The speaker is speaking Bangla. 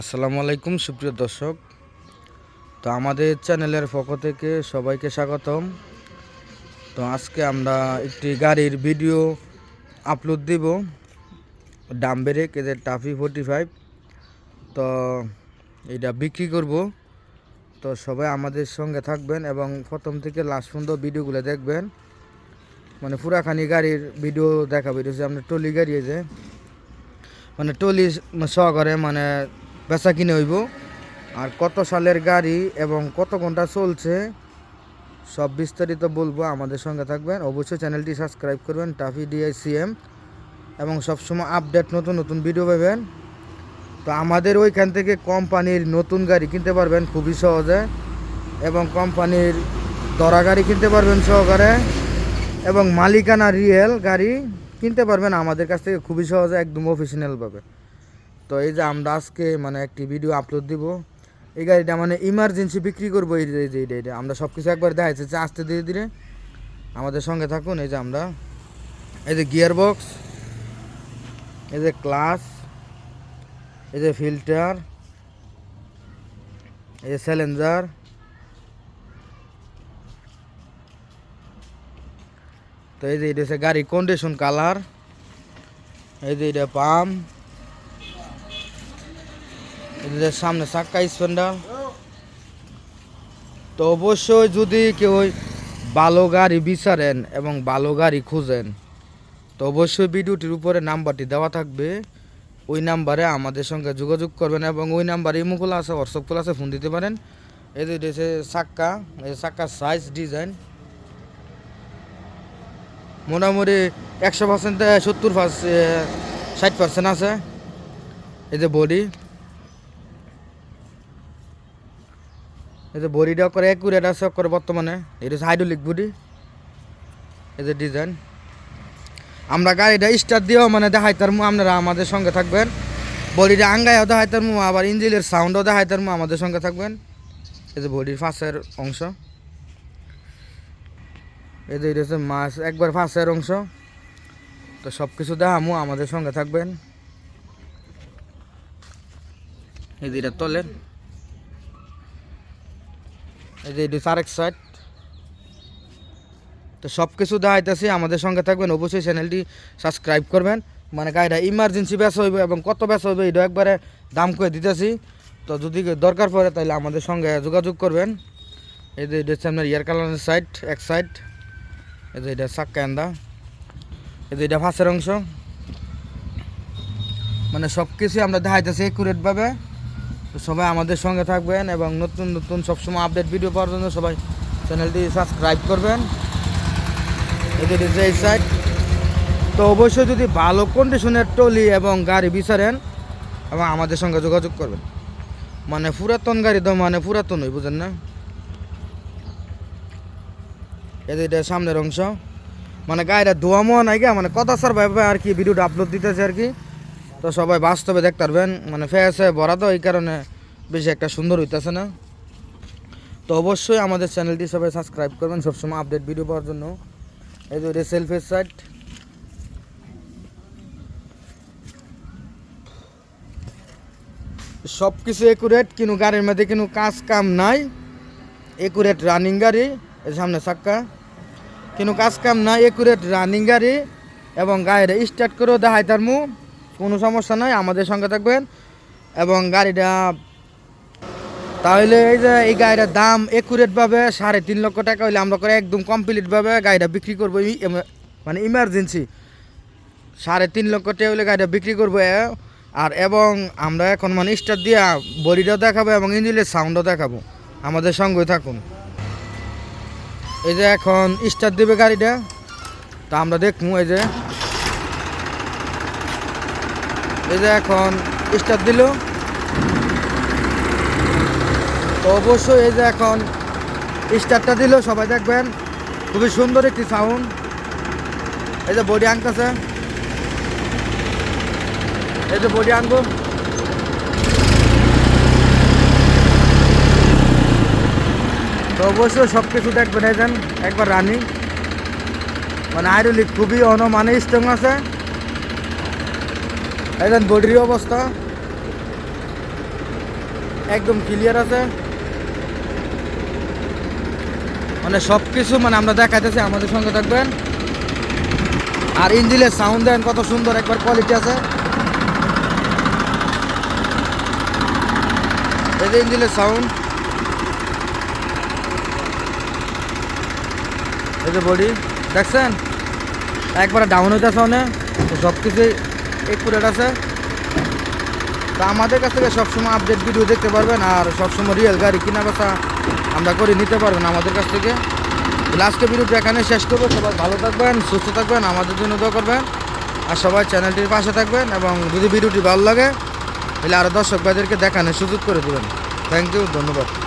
আসসালামু আলাইকুম, সুপ্রিয় দর্শক। তো আমাদের চ্যানেলের পক্ষ থেকে সবাইকে স্বাগতম। তো আজকে আমরা একটি গাড়ির ভিডিও আপলোড দিব। ডাম ব্রেক এদের টাফি ফোর্টি ফাইভ তো এটা বিক্রি করব। তো সবাই আমাদের সঙ্গে থাকবেন এবং প্রথম থেকে লাস্ট পর্যন্ত ভিডিওগুলো দেখবেন। মানে পুরাখানি গাড়ির ভিডিও দেখাবো। এটা হচ্ছে আপনার টলি গাড়ি যে। মানে টলি সহকারে মানে বেচা কিনে হইব। আর কত সালের গাড়ি এবং কত ঘণ্টা চলছে, সব বিস্তারিত বলব আমাদের সঙ্গে থাকবেন। অবশ্যই চ্যানেলটি সাবস্ক্রাইব করবেন, টাফি ডিআইসিএম, এবং সবসময় আপডেট, নতুন নতুন ভিডিও পাবেন। তো আমাদের ওইখান থেকে কোম্পানির নতুন গাড়ি কিনতে পারবেন খুবই সহজে, এবং কোম্পানির দরা গাড়ি কিনতে পারবেন সহকারে, এবং মালিকানা রিয়েল গাড়ি কিনতে পারবেন আমাদের কাছ থেকে খুবই সহজে, একদম অফিসিয়ালভাবে তো এই যে আমরা আজকে মানে একটি ভিডিও আপলোড দিব। এই গাড়িটা মানে ইমার্জেন্সি বিক্রি করব এই যে এই যে এটা- এটা আমরা সব কিছু একবার দেখাচ্ছি আসতে ধীরে ধীরে আমাদের সঙ্গে থাকুন। এই যে আমরা, এই যে গিয়ার বক্স এই যে ক্লাস এই যে ফিল্টার এই যে স্যালেঞ্জার তো এই যে, এটা হচ্ছে গাড়ি কন্ডিশন কালার এই যে, এটা পাম্প এদের সামনে চাক্কা স্পেন্ডার তো অবশ্যই যদি কেউ ভালো গাড়ি বিচারেন এবং ভালো গাড়ি খুঁজেন, তো অবশ্যই ভিডিওটির উপরে নাম্বারটি দেওয়া থাকবে। ওই নাম্বারে আমাদের সঙ্গে যোগাযোগ করবেন এবং ওই নাম্বারে ইমো আছে হোয়াটসঅ্যাপ খোলা আছে, ফোন দিতে পারেন। এই যে চাক্কা এই চাক্কার সাইজ ডিজাইন মোটামুটি একশো পার্সেন্ট সত্তর পার্সেন্ট ষাট পার্সেন্ট আছে। এই যে বডি এই যে বডিটা করে একুরেট আছে করে বর্তমানে। এটা হচ্ছে হাইড্রোলিক বডি। এই যে ডিজাইন আমরা গাড়িটা স্টার্ট দিয়েও মানে দেখাই দেখাইতারমু আপনারা আমাদের সঙ্গে থাকবেন। বডিটা আঙ্গাইও দেখাইতারমু আবার ইঞ্জিনের সাউন্ডও দেখাই দেখাইতারমু আমাদের সঙ্গে থাকবেন। এই যে বডির ফাঁসের অংশ। এই যে এটা হচ্ছে মাছ, একবার ফাঁসের অংশ। তো সব কিছু দেখামু, আমাদের সঙ্গে থাকবেন। এই যে এটা তলের এই যে এটি আরেক সাইড তো সব কিছু দেখাইতেছি, আমাদের সঙ্গে থাকবেন অবশ্যই চ্যানেলটি সাবস্ক্রাইব করবেন। মানে গাড়িটা ইমার্জেন্সি বেচা হইবে এবং কত বেচা হইবে এটা একবারে দাম করে দিতেছি। তো যদি দরকার পড়ে তাহলে আমাদের সঙ্গে যোগাযোগ করবেন। এই যে এটা আপনার ইয়ার কালারের সাইড এক সাইড এই যে এটা এন্দা এই যে এটা ফাঁসের অংশ। মানে সব কিছুই আমরা দেখাইতেছি একুরেটভাবে তো সবাই আমাদের সঙ্গে থাকবেন এবং নতুন নতুন সবসময় আপডেট ভিডিও পাওয়ার জন্য সবাই চ্যানেলটি সাবস্ক্রাইব করবেন। এই সাইড তো অবশ্যই যদি ভালো কন্ডিশনের টলি এবং গাড়ি বিচারেন, এবং আমাদের সঙ্গে যোগাযোগ করবেন। মানে পুরাতন গাড়ি তো মানে পুরাতনই, বুঝেন না? এদের সামনের অংশ। মানে গাড়িটা ধোয়া মোয়া নাই গা মানে কথা সার ভাবে আর কি ভিডিওটা আপলোড দিতেছে আর কি। তো সবাই বাস্তবে দেখতে পারবেন। মানে ফেসে ভরা তো এই কারণে বেশি একটা সুন্দর হইতেছে না। তো অবশ্যই আমাদের চ্যানেলটি সবাই সাবস্ক্রাইব করবেন, সবসময় আপডেট ভিডিও পাওয়ার জন্য। এই যে সেলফের সাইট সব কিছু একুরেট কিন্তু গাড়ির মধ্যে কিন্তু কাজ কাম নাই। একুরেট রানিং গাড়ি সামনে চাক্কা। কিন্তু কাজ কাম নাই একুরেট রানিং গাড়ি এবং গাড়িটা স্টার্ট করেও দেখাই তার মু কোনো সমস্যা নাই, আমাদের সঙ্গে থাকবেন এবং গাড়িটা তাহলে এই যে এই গাড়িটার দাম একুরেটভাবে সাড়ে তিন লক্ষ টাকা হইলে আমরা করে একদম কমপ্লিটভাবে গাড়িটা বিক্রি করব। মানে ইমার্জেন্সি সাড়ে তিন লক্ষ টাকা হইলে গাড়িটা বিক্রি করব আর এবং আমরা এখন মানে স্টার দিয়ে বডিটাও দেখাবো এবং ইঞ্জিনের সাউন্ডও দেখাবো। আমাদের সঙ্গে থাকুন। এই যে এখন স্টার দেবে গাড়িটা। তা আমরা দেখব এই যে। এই যে এখন স্টার্ট দিল। অবশ্যই এই যে এখন স্টার্টটা দিল, সবাই দেখবেন। খুবই সুন্দর একটি সাউন্ড এই যে বডি আনতেছে। এই যে বডি আনব। তো অবশ্যই সব কিছু দেখবেন, এই একবার রানিং মানে আইরলিক খুবই অন মানে স্ট্রং আছে। এই যেন বডির অবস্থা। একদম ক্লিয়ার আছে। মানে সব কিছু মানে আমরা দেখাইতেছি, আমাদের সঙ্গে থাকবেন। আর ইঞ্জিনের সাউন্ড দেন, কত সুন্দর একবার কোয়ালিটি আছে। এই যে ইঞ্জিনের সাউন্ড এই যে বডি দেখছেন? একবার ডাউন হইতেছে অনেক। সব কিছুই একুরেট আছে। তো আমাদের কাছ থেকে সবসময় আপডেট ভিডিও দেখতে পারবেন আর সবসময় রিয়েল গাড়ি কিনা বেচা আমরা করে নিতে পারবেন আমাদের কাছ থেকে। লাস্টে ভিডিওটা এখানে শেষ করব। সবাই ভালো থাকবেন, সুস্থ থাকবেন, আমাদের জন্য দোয়া করবেন। আর সবাই চ্যানেলটির পাশে থাকবেন এবং যদি ভিডিওটি ভালো লাগে, তাহলে আরও দর্শক ভাইদেরকে দেখানোর সুযোগ করে দেবেন। থ্যাংক ইউ ধন্যবাদ।